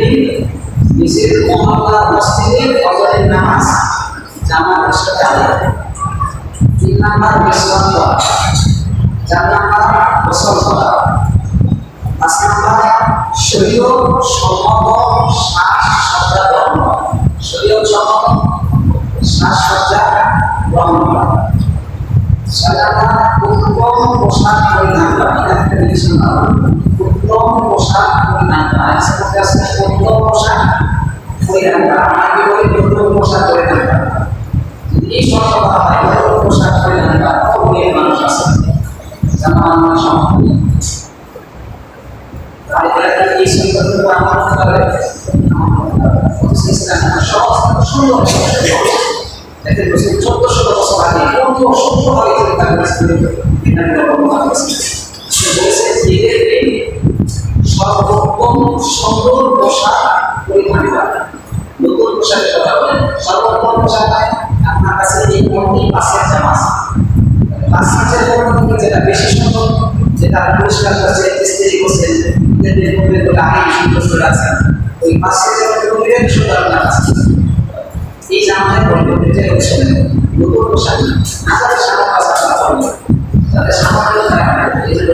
দিন নিজের মহল্লা মসজিদে ফজরের নামাজ জামাতের সাথে আদায়। তিন নাম্বার বিশ্রাম করা চার নাম্বার গোসল করা পাঁচ নাম্বার শরীর শরীর শ্বাস সজ্জা এটা একটা নির্দেশন করা উত্তম পোশাক পরিধান করা সেটাতে আছে উত্তম পোশাক পরিধান করা আমরা কি বলি উত্তম পোশাক পরিধান করা যদি এই শব্দ করা হয় উত্তম পোশাক পরিধান করা কত মেয়ে মানুষ আছে জানা আমার সম্পর্কে আর এটা এই শব্দটুকু আমার করে সহজ সুন্দর দেখেন বলছেন চোদ্দশো বছর আগে পনেরো সত্তর আগে থেকে তার কাছে এটা ব্যবহার করেছে সে নতুন পোশাক আপনার কাছে এই আছে পাঁচ হাজার পনেরো যেটা বেশি সুন্দর যেটা পরিষ্কার করছে স্ত্রী করছে আছে ওই পাঁচ হাজার কাছে এই হচ্ছে নতুন পোশাক আমাদের সামনে পাশাপাশি চলবে তাদের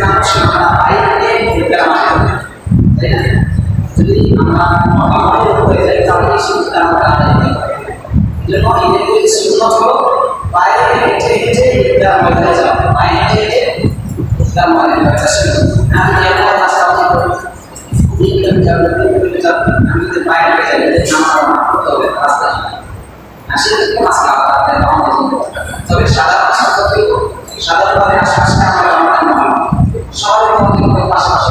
নাম সীমানা পায়ে হেঁটে ঈদগাহ মাঠে তাই না? যদি আমরা মহামারী হয়ে যাই, তাহলে এই সুবিধা আমরা আদায় করতে জন্য ঈদের সুন্নত আমার সাধারণ ছাত্রকে সাধারণভাবে আশেপাশে আমরা আমরা নয় শহরের মধ্যে কোনো পাশাপাশি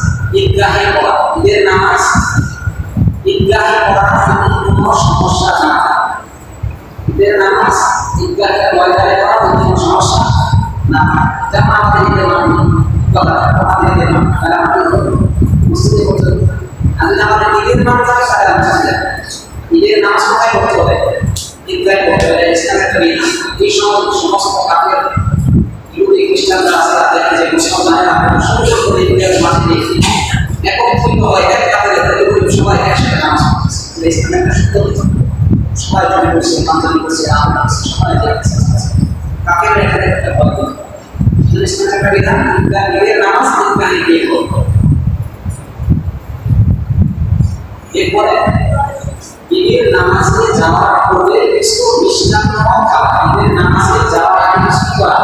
ঈদগাহে পড়া, ঈদের নামাজ। ঈদগাহে পড়া যদি কোনো সমস্যা না ঈদের নামাজ ঈদগাহে ময়দানে পড়া যদি কোনো সমস্যা? না যেমন আমাদের ঈদের কথা আমাদের ঈদের আমাদের মুসলিম আর যদি আমাদের ঈদের নাম থাকে আমরা ঈদের নামাজ কোথায় করতে হবে? ঈদগাহে করতে হবে ইসলামের একটা এই সময় সমস্ত কাপের ইহুদি খ্রিস্টানরা আছে তাদেরকে যে মুসলমানের সমস্ত করে মাঠে দেখি একত্রিত হয় এক কাপের সবাই একসাথে নামাজ পড়তেছে ইসলামের একটা বিধান সবাই মনে করছে পাঞ্জাবি করছে আমরা করছে সবাই কাপের এখানে একটা পদ্ধতি ইসলামের একটা বিধান ঈদের নামাজ গিয়ে করতে হবে এরপরে ঈদের নামাজে যাওয়ার পূর্বে কিছু মিষ্টান্ন খাওয়া ঈদের নামাজে যাওয়ার আগে কিছু করা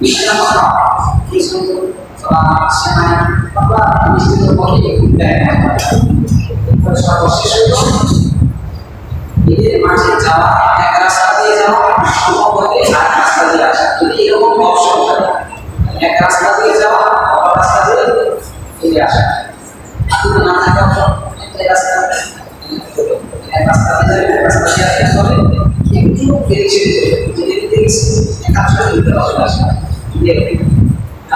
মিষ্টান্ন খাওয়া কিছু সেমাই সর্বশেষ হলো মাঝে যাওয়া এক রাস্তা দিয়ে যাওয়া দিয়ে আসা যদি এরকম অপশন থাকে এক যাওয়া দিয়ে আসা যদি না থাকে একটাই রাস্তা এক রাস্তা দিয়ে এক রাস্তা দিয়ে আসতে একটু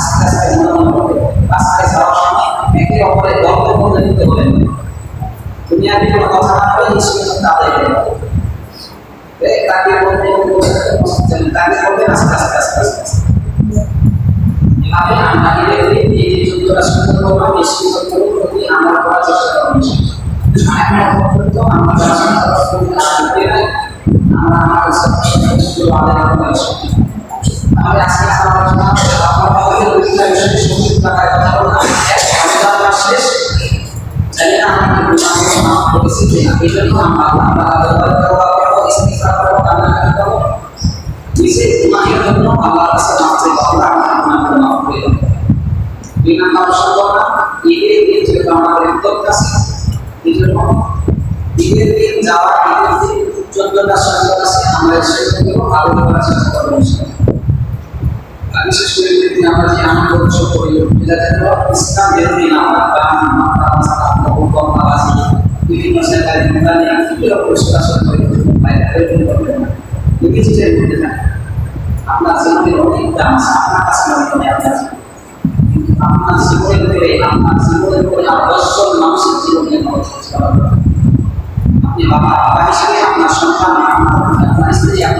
আস্তে আস্তে রাস্তায় যাওয়ার একে অপরের গল্প বলতে দিতে হবে আমি কোনো কথা আস্তে আস্তে আস্তে আস্তে আস্তে এভাবে আমরা ধীরে ধীরে এই তাহলে আজকে আলোচনা আপনার দুইটা বিষয়ে সঠিক টাকায় কথা বলব এক রমজান মাস শেষ আমরা কি গুনাহ মাফ করেছি কিনা এই জন্য আমরা আমরা আল্লাহর তওবা করব ইস্তিগফার করব কান্নাকাটি করব নিজে গুনাহের জন্য আল্লাহর কাছে মাফ চাইব আল্লাহ আমাদের গুনাহকে মাফ করে দেবো দুই নম্বর সম্ভাবনা ঈদের দিন যেহেতু আমাদের উদ্যোগ আছে এই জন্য ঈদের দিন যাওয়া ঈদের দিন চোদ্দটা সুযোগ আমরা এই সুযোগগুলো আবেদন করার চেষ্টা করব বিশেষ করে যদি আমরা যে আনন্দ উৎসব করি, এটা যেন ইসলাম বিরোধী না হয় গান মাত্রা বিভিন্ন বিভিন্ন কাছে অনেক অনেক আছে। আপনার জীবনের করে আপনার জীবনের করে আর মানুষের জীবনে খরচ করতে পারবেন না। আপনি বাবা বাবা হিসেবে আপনার সন্তান আপনার আপনার স্ত্রী, আপনার